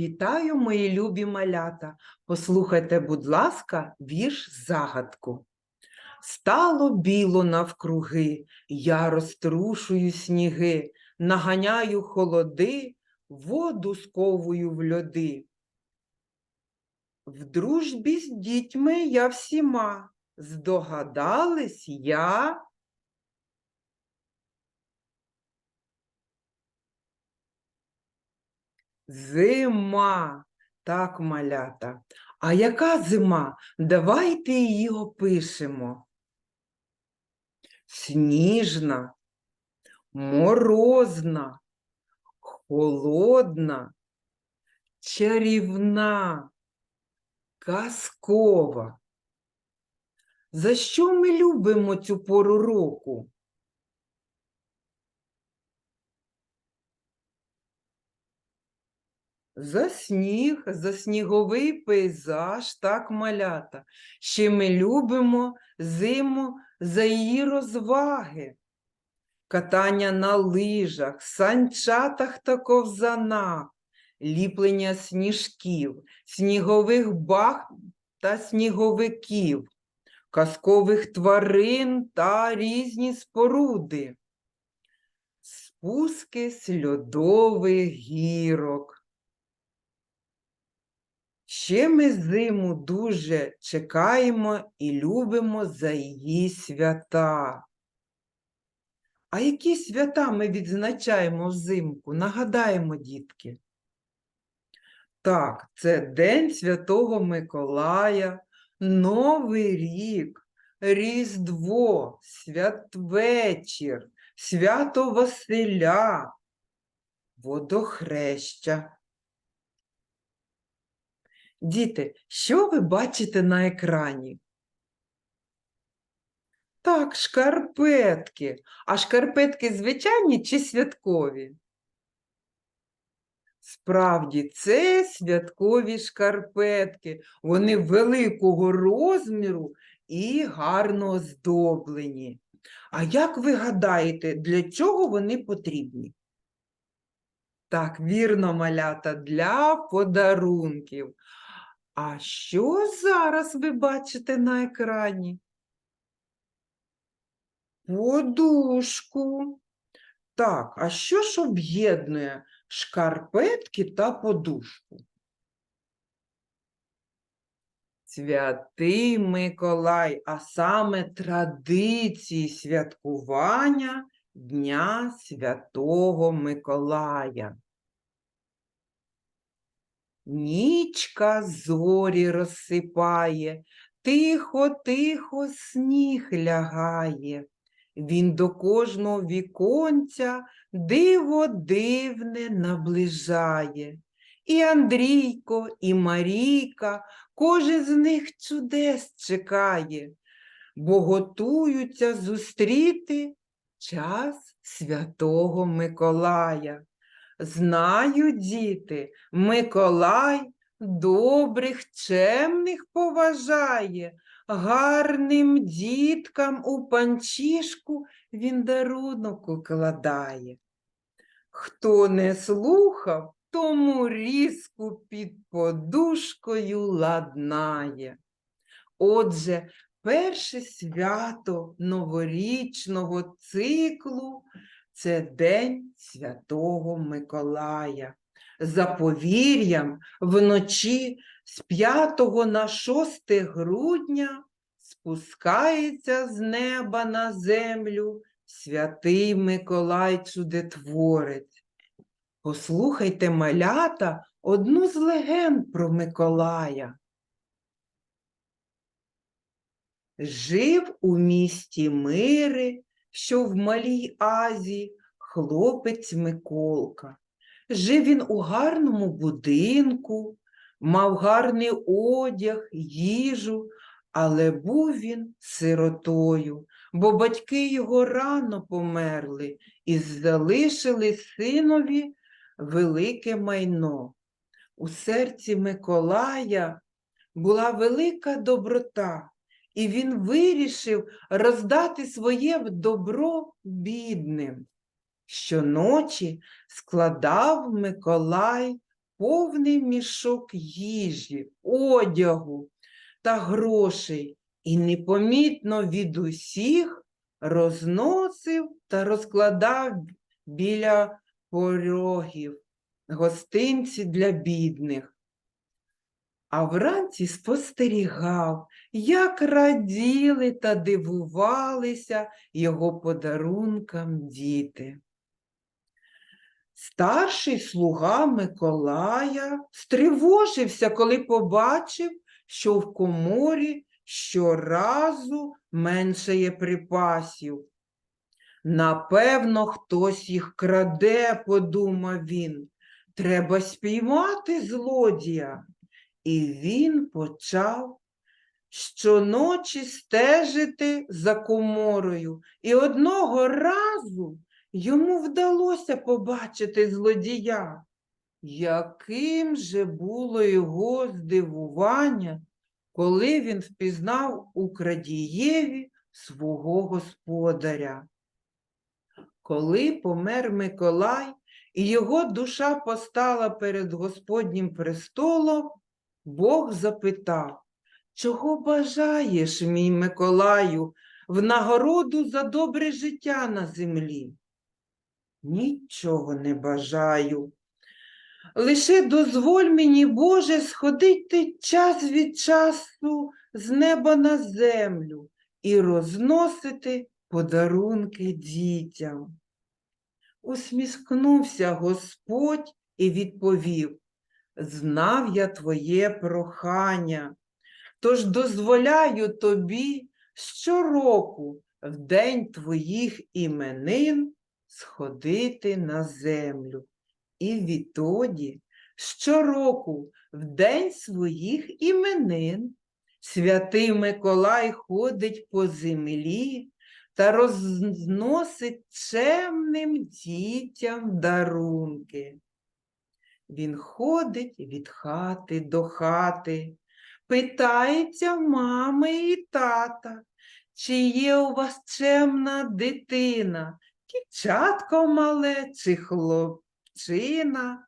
Вітаю, мої любі малята. Послухайте, будь ласка, вірш загадку. Стало біло навкруги, я розтрушую сніги, наганяю холоди, воду сковую в льоди. В дружбі з дітьми я всіма, здогадались я. Зима. Так, малята. А яка зима? Давайте її опишемо. Сніжна, морозна, холодна, чарівна, казкова. За що ми любимо цю пору року? За сніг, за сніговий пейзаж, так, малята. Ще ми любимо зиму за її розваги. Катання на лижах, санчатах та ковзанах, ліплення сніжків, снігових бах та сніговиків, казкових тварин та різні споруди, спуски з льодових гірок. Ще ми зиму дуже чекаємо і любимо за її свята. А які свята ми відзначаємо взимку? Нагадаємо, дітки. Так, це День Святого Миколая, Новий рік, Різдво, Святвечір, Свято Василя, Водохреща. Діти, що ви бачите на екрані? Так, шкарпетки. А шкарпетки звичайні чи святкові? Справді, це святкові шкарпетки. Вони великого розміру і гарно оздоблені. А як ви гадаєте, для чого вони потрібні? Так, вірно, малята, для подарунків. А що зараз ви бачите на екрані? Подушку. Так, а що ж об'єднує шкарпетки та подушку? Святий Миколай, а саме традиції святкування Дня Святого Миколая. Нічка зорі розсипає, тихо-тихо сніг лягає. Він до кожного віконця диво дивне наближає. І Андрійко, і Марійка, кожен з них чудес чекає, бо готуються зустріти час святого Миколая. Знаю, діти, Миколай добрих, чемних поважає, гарним діткам у панчішку він дарунок укладає. Хто не слухав, тому різку під подушкою ладнає. Отже, перше свято новорічного циклу це День Святого Миколая. За повір'ям, вночі з 5 на 6 грудня спускається з неба на землю святий Миколай Чудотворець. Послухайте, малята, одну з легенд про Миколая. Жив у місті Мири, що в Малій Азії, хлопець Миколка. Жив він у гарному будинку, мав гарний одяг, їжу, але був він сиротою, бо батьки його рано померли і залишили синові велике майно. У серці Миколая була велика доброта, і він вирішив роздати своє добро бідним. Щоночі складав Миколай повний мішок їжі, одягу та грошей і непомітно від усіх розносив та розкладав біля порогів гостинці для бідних. А вранці спостерігав, як раділи та дивувалися його подарункам діти. Старший слуга Миколая стривожився, коли побачив, що в коморі щоразу меншає припасів. Напевно, хтось їх краде, подумав він. Треба спіймати злодія. І він почав щоночі стежити за коморою. І одного разу йому вдалося побачити злодія. Яким же було його здивування, коли він впізнав у крадієві свого господаря. Коли помер Миколай, і його душа постала перед Господнім престолом, Бог запитав, чого бажаєш, мій Миколаю, в нагороду за добре життя на землі? Нічого не бажаю. Лише дозволь мені, Боже, сходити час від часу з неба на землю і розносити подарунки дітям. Усміхнувся Господь і відповів, знав я твоє прохання, тож дозволяю тобі щороку в день твоїх іменин сходити на землю. І відтоді щороку в день своїх іменин святий Миколай ходить по землі та розносить чемним дітям дарунки. Він ходить від хати до хати, питається мами і тата, чи є у вас чемна дитина, дівчатко мале чи хлопчина.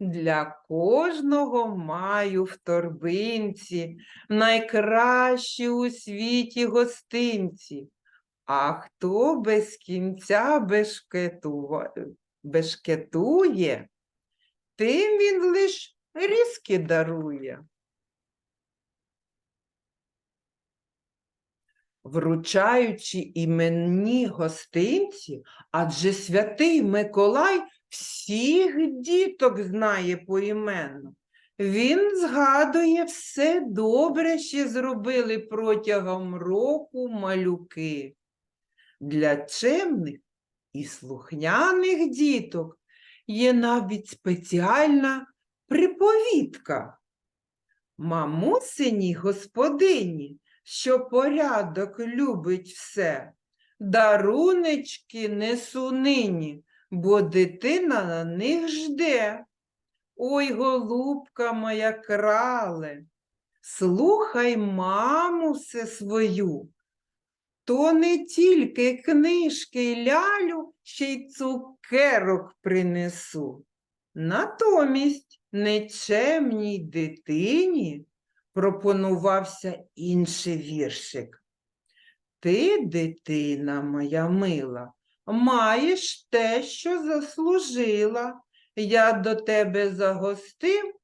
Для кожного маю в торбинці найкращі у світі гостинці. А хто без кінця бешкетува- бешкетує, тим він лиш різки дарує. Вручаючи іменні гостинці, адже святий Миколай всіх діток знає поіменно. Він згадує все добре, що зробили протягом року малюки. Для чемних і слухняних діток є навіть спеціальна приповідка. Мамусиній господині, що порядок любить все, дарунечки несу нині, бо дитина на них жде. Ой, голубка моя крале, слухай мамусе свою, то не тільки книжки й лялю, ще й цукерок принесу. Натомість нечемній дитині пропонувався інший віршик. Ти, дитина моя мила, маєш те, що заслужила. Я до тебе загостив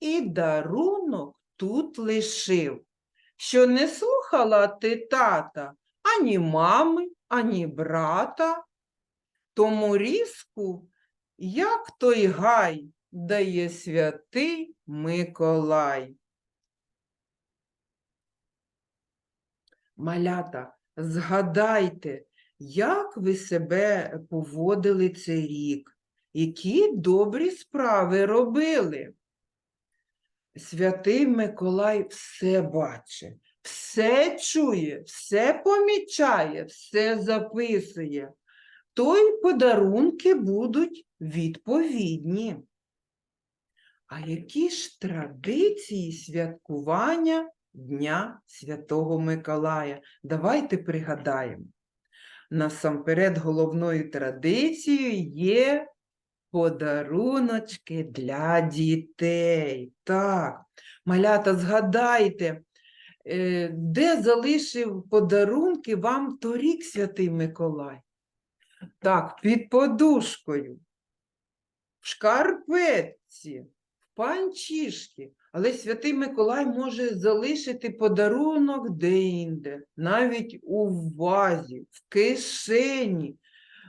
і дарунок тут лишив, що не слухала ти тата ані мами, ані брата. Тому різку, як той гай, дає святий Миколай. Малята, згадайте, як ви себе поводили цей рік, які добрі справи робили. Святий Миколай все бачить, все чує, все помічає, все записує. То й подарунки будуть відповідні. А які ж традиції святкування Дня Святого Миколая? Давайте пригадаємо. Насамперед головною традицією є Подаруночки для дітей. Так, малята, згадайте, де залишив подарунки вам торік Святий Миколай? Так, під подушкою, в шкарпетці, в панчішки. Але Святий Миколай може залишити подарунок де-інде, навіть у вазі, в кишені,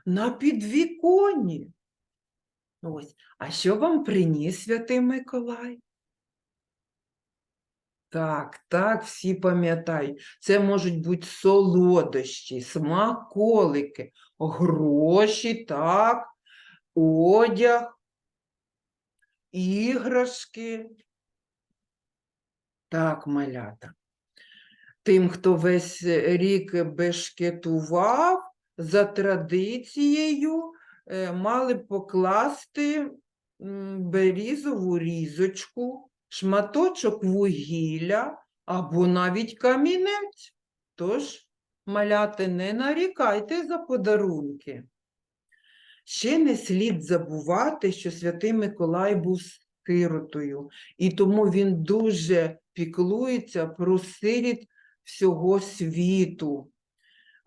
на підвіконні. Ось. А що вам приніс Святий Миколай? Так, так, всі пам'ятають. Це можуть бути солодощі, смаколики, гроші, так, одяг, іграшки. Так, малята. Тим, хто весь рік бешкетував, за традицією е, мали покласти берізову різочку, шматочок вугілля або навіть камінець. Тож, маляти, не нарікайте за подарунки. Ще не слід забувати, що святий Миколай був сиротою, і тому він дуже піклується про сиріт всього світу.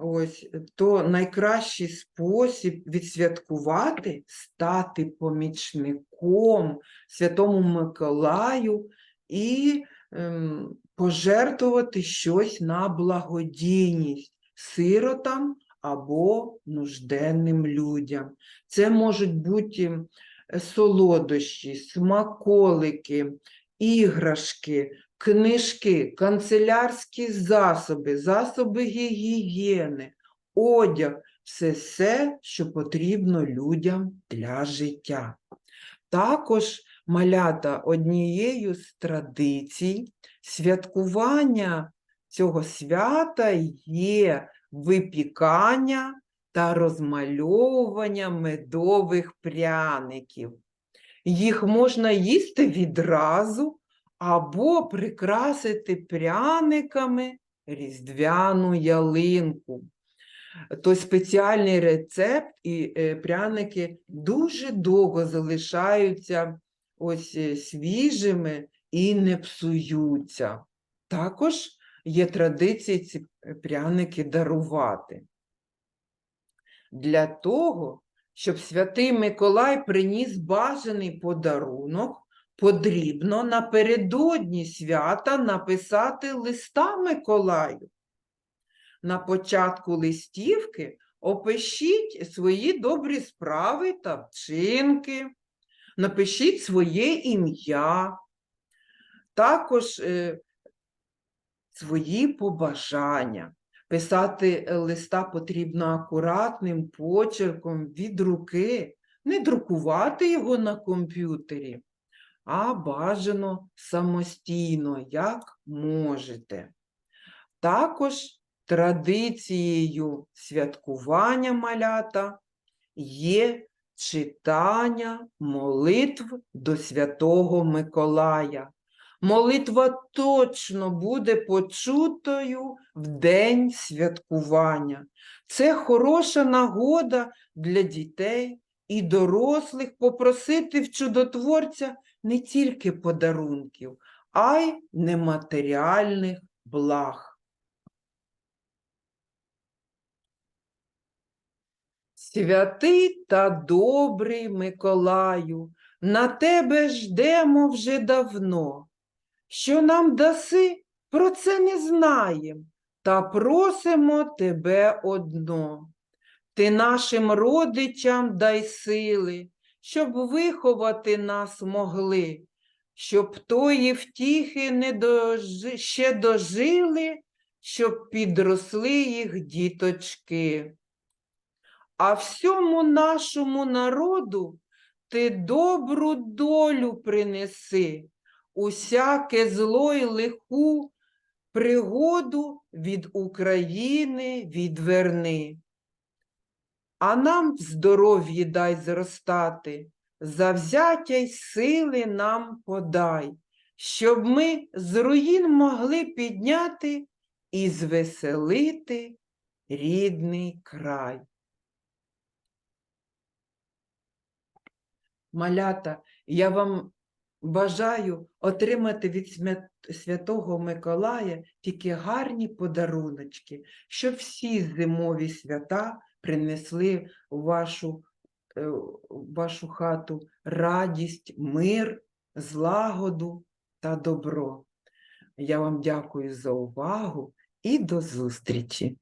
Ось то найкращий спосіб відсвяткувати стати помічником Святому Миколаю і ем, пожертвувати щось на благодійність сиротам або нужденним людям. Це можуть бути солодощі, смаколики, іграшки, книжки, канцелярські засоби, засоби гігієни, одяг все все, що потрібно людям для життя. Також малята однією з традицій святкування цього свята є випікання та розмальовування медових пряників. Їх можна їсти відразу або прикрасити пряниками різдвяну ялинку. Той спеціальний рецепт і е, пряники дуже довго залишаються ось е, свіжими і не псуються. Також є традиції ці е, пряники дарувати. Для того, щоб святий Миколай приніс бажаний подарунок, потрібно напередодні свята написати листа Миколаю. На початку листівки опишіть свої добрі справи та вчинки, напишіть своє ім'я, також е, свої побажання. Писати листа потрібно акуратним почерком від руки, не друкувати його на комп'ютері, а бажано самостійно, як можете. Також традицією святкування малята є читання молитв до Святого Миколая. Молитва точно буде почутою в день святкування. Це хороша нагода для дітей і дорослих попросити в чудотворця не тільки подарунків, а й нематеріальних благ. Святий та добрий Миколаю, на тебе ждемо вже давно. Що нам даси, про це не знаєм, та просимо тебе одно. Ти нашим родичам дай сили, щоб виховати нас могли, щоб тої втіхи не дожи, ще дожили, щоб підросли їх діточки. А всьому нашому народу ти добру долю принеси, усяке зло й лиху пригоду від України відверни. А нам в здоров'ї дай зростати, завзяття й сили нам подай, щоб ми з руїн могли підняти і звеселити рідний край. Малята, я вам бажаю отримати від Святого Миколая тільки гарні подаруночки, щоб всі зимові свята принесли в вашу, е, вашу хату радість, мир, злагоду та добро. Я вам дякую за увагу і до зустрічі!